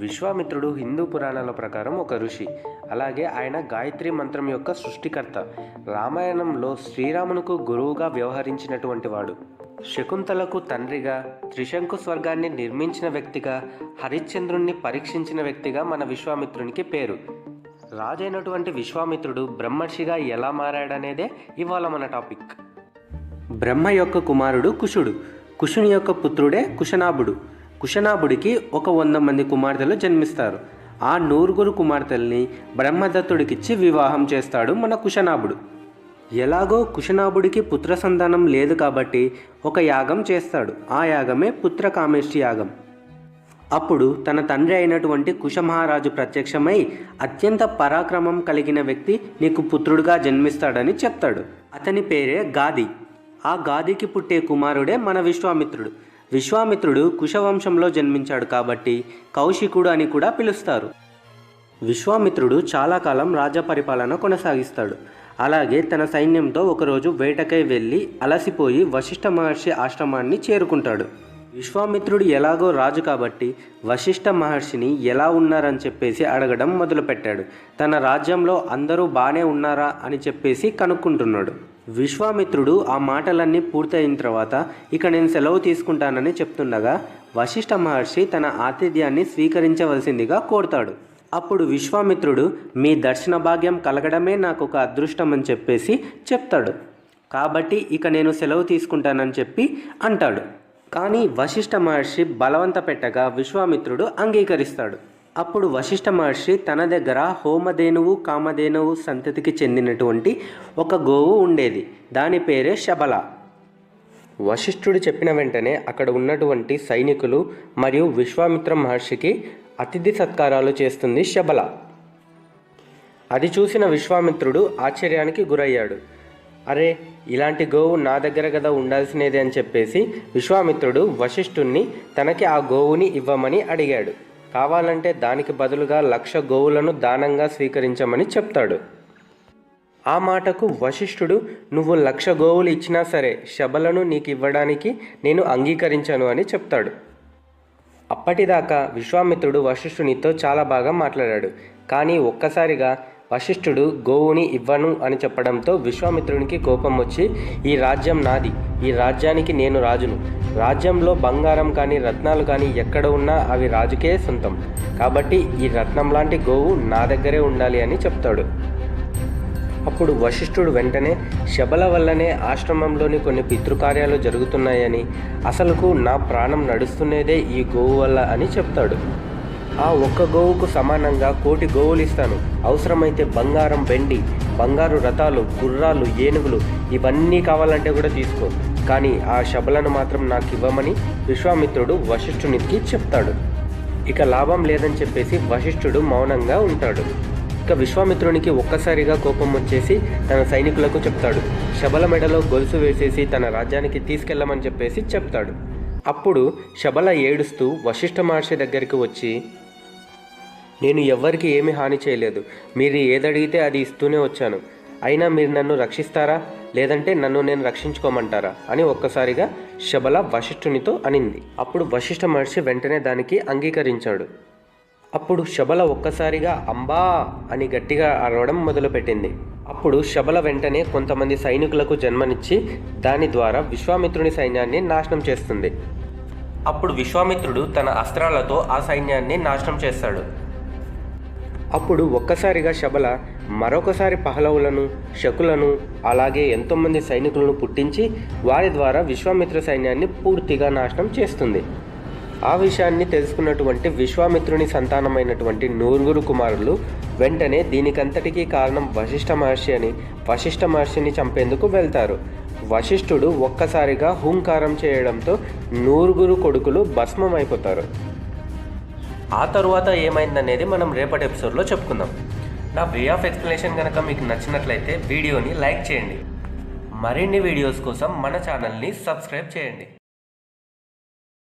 విశ్వామిత్రుడు హిందూ పురాణాల ప్రకారం ఒక ఋషి. అలాగే ఆయన గాయత్రి మంత్రం యొక్క సృష్టికర్త. రామాయణంలో శ్రీరామునకు గురువుగా వ్యవహరించినటువంటి వాడు. శకుంతలకు తండ్రిగా త్రిశంకు స్వర్గాన్ని నిర్మించిన వ్యక్తిగా హరిశ్చంద్రుణ్ణి పరీక్షించిన వ్యక్తిగా మన విశ్వామిత్రునికి పేరు. రాజైనటువంటి విశ్వామిత్రుడు బ్రహ్మర్షిగా ఎలా మారాడనేదే ఇవాళ మన టాపిక్. బ్రహ్మ యొక్క కుమారుడు కుషుడు. కుషుని యొక్క పుత్రుడే కుశనాభుడు. కుశనాభుడికి ఒక వంద మంది కుమార్తెలు జన్మిస్తారు. ఆ నూరుగురు కుమార్తెల్ని బ్రహ్మదత్తుడికిచ్చి వివాహం చేస్తాడు మన కుశనాభుడు. ఎలాగో కుశనాభుడికి పుత్ర సంతానం లేదు కాబట్టి ఒక యాగం చేస్తాడు. ఆ యాగమే పుత్రకామేష్టి యాగం. అప్పుడు తన తండ్రి అయినటువంటి కుశమహారాజు ప్రత్యక్షమై అత్యంత పరాక్రమం కలిగిన వ్యక్తి నీకు పుత్రుడుగా జన్మిస్తాడని చెప్తాడు. అతని పేరే గాది. ఆ గాదికి పుట్టే కుమారుడే మన విశ్వామిత్రుడు. విశ్వామిత్రుడు కుశవంశంలో జన్మించాడు కాబట్టి కౌశికుడు అని కూడా పిలుస్తారు. విశ్వామిత్రుడు చాలా కాలం రాజపరిపాలన కొనసాగిస్తాడు. అలాగే తన సైన్యంతో ఒకరోజు వేటకై వెళ్ళి అలసిపోయి వశిష్ఠ మహర్షి ఆశ్రమాన్ని చేరుకుంటాడు. విశ్వామిత్రుడు ఎలాగో రాజు కాబట్టి వశిష్ఠ మహర్షిని ఎలా ఉన్నారని చెప్పేసి అడగడం మొదలుపెట్టాడు. తన రాజ్యంలో అందరూ బాగానే ఉన్నారా అని చెప్పేసి కనుక్కుంటున్నాడు. విశ్వామిత్రుడు ఆ మాటలన్నీ పూర్తయిన తర్వాత ఇక నేను సెలవు తీసుకుంటానని చెప్తుండగా వశిష్ఠ మహర్షి తన ఆతిథ్యాన్ని స్వీకరించవలసిందిగా కోరుతాడు. అప్పుడు విశ్వామిత్రుడు మీ దర్శన భాగ్యం కలగడమే నాకు ఒక అదృష్టం అని చెప్పేసి చెప్తాడు. కాబట్టి ఇక నేను సెలవు తీసుకుంటానని చెప్పి అంటాడు. కానీ వశిష్ఠ మహర్షి బలవంత పెట్టగా విశ్వామిత్రుడు అంగీకరిస్తాడు. అప్పుడు వశిష్ఠ మహర్షి తన దగ్గర హోమధేనువు కామధేనువు సంతతికి చెందినటువంటి ఒక గోవు ఉండేది. దాని పేరే శబల. వశిష్ఠుడు చెప్పిన వెంటనే అక్కడ ఉన్నటువంటి సైనికులు మరియు విశ్వామిత్ర మహర్షికి అతిథి సత్కారాలు చేస్తుంది శబల. అది చూసిన విశ్వామిత్రుడు ఆశ్చర్యానికి గురయ్యాడు. అరే ఇలాంటి గోవు నా దగ్గర కదా ఉండాల్సినది అని చెప్పేసి విశ్వామిత్రుడు వశిష్ఠుణ్ణి తనకి ఆ గోవుని ఇవ్వమని అడిగాడు. కావాలంటే దానికి బదులుగా లక్ష గోవులను దానంగా స్వీకరించమని చెప్తాడు. ఆ మాటకు వశిష్ఠుడు నువ్వు లక్ష గోవులు ఇచ్చినా సరే శబలను నీకు ఇవ్వడానికి నేను అంగీకరించను అని చెప్తాడు. అప్పటిదాకా విశ్వామిత్రుడు వశిష్ఠునితో చాలా బాగా మాట్లాడాడు. కానీ ఒక్కసారిగా వశిష్ఠుడు గోవుని ఇవ్వను అని చెప్పడంతో విశ్వామిత్రునికి కోపం వచ్చి ఈ రాజ్యం నాది ఈ రాజ్యానికి నేను రాజును. రాజ్యంలో బంగారం కానీ రత్నాలు కానీ ఎక్కడ ఉన్నా అవి రాజుకే సొంతం. కాబట్టి ఈ రత్నం లాంటి గోవు నా దగ్గరే ఉండాలి అని చెప్తాడు. అప్పుడు వశిష్ఠుడు వెంటనే శబల వల్లనే ఆశ్రమంలోని కొన్ని పితృకార్యాలు జరుగుతున్నాయని అసలుకు నా ప్రాణం నడుస్తున్నదే ఈ గోవు వల్ల అని చెప్తాడు. ఆ ఒక్క గోవుకు సమానంగా కోటి గోవులు ఇస్తాను అవసరమైతే బంగారం వెండి బంగారు రథాలు గుర్రాలు ఏనుగులు ఇవన్నీ కావాలంటే కూడా తీసుకో. కానీ ఆ శబలను మాత్రం నాకు ఇవ్వమని విశ్వామిత్రుడు వశిష్ఠునికి చెప్తాడు. ఇక లాభం లేదని చెప్పేసి వశిష్ఠుడు మౌనంగా ఉంటాడు. ఇక విశ్వామిత్రునికి ఒక్కసారిగా కోపం వచ్చేసి తన సైనికులకు చెప్తాడు. శబల మెడలో గొలుసు వేసేసి తన రాజ్యానికి తీసుకెళ్ళమని చెప్పేసి చెప్తాడు. అప్పుడు శబల ఏడుస్తూ వశిష్ఠ మహర్షి దగ్గరికి వచ్చి నేను ఎవ్వరికి ఏమీ హాని చేయలేదు. మీరు ఏదడిగితే అది ఇస్తూనే వచ్చాను. అయినా మీరు నన్ను రక్షిస్తారా? లేదంటే నన్ను నేను రక్షించుకోమంటారా? అని ఒక్కసారిగా శబల వశిష్ఠునితో అనింది. అప్పుడు వశిష్ఠ మహర్షి వెంటనే దానికి అంగీకరించాడు. అప్పుడు శబల ఒక్కసారిగా అంబా అని గట్టిగా అరవడం మొదలుపెట్టింది. అప్పుడు శబల వెంటనే కొంతమంది సైనికులకు జన్మనిచ్చి దాని ద్వారా విశ్వామిత్రుని సైన్యాన్ని నాశనం చేస్తుంది. అప్పుడు విశ్వామిత్రుడు తన అస్త్రాలతో ఆ సైన్యాన్ని నాశనం చేస్తాడు. అప్పుడు ఒక్కసారిగా శబల మరొకసారి పహలవులను శకులను అలాగే ఎంతోమంది సైనికులను పుట్టించి వారి ద్వారా విశ్వామిత్ర సైన్యాన్ని పూర్తిగా నాశనం చేస్తుంది. ఆ విషయాన్ని తెలుసుకున్నటువంటి విశ్వామిత్రుని సంతానమైనటువంటి నూరుగురు కుమారులు వెంటనే దీనికంతటికీ కారణం వశిష్ఠ మహర్షి అని వశిష్ఠ మహర్షిని చంపేందుకు వెళ్తారు. వశిష్ఠుడు ఒక్కసారిగా హూంకారం చేయడంతో నూరుగురు కొడుకులు భస్మమైపోతారు. ఆ తరువాత ఏమైందనేది మనం రేపటి ఎపిసోడ్లో చెప్పుకుందాం. నా వే ఆఫ్ ఎక్స్ప్లెనేషన్ కనుక మీకు నచ్చినట్లయితే వీడియోని లైక్ చేయండి. మరిన్ని వీడియోస్ కోసం మన ఛానల్ని సబ్స్క్రైబ్ చేయండి.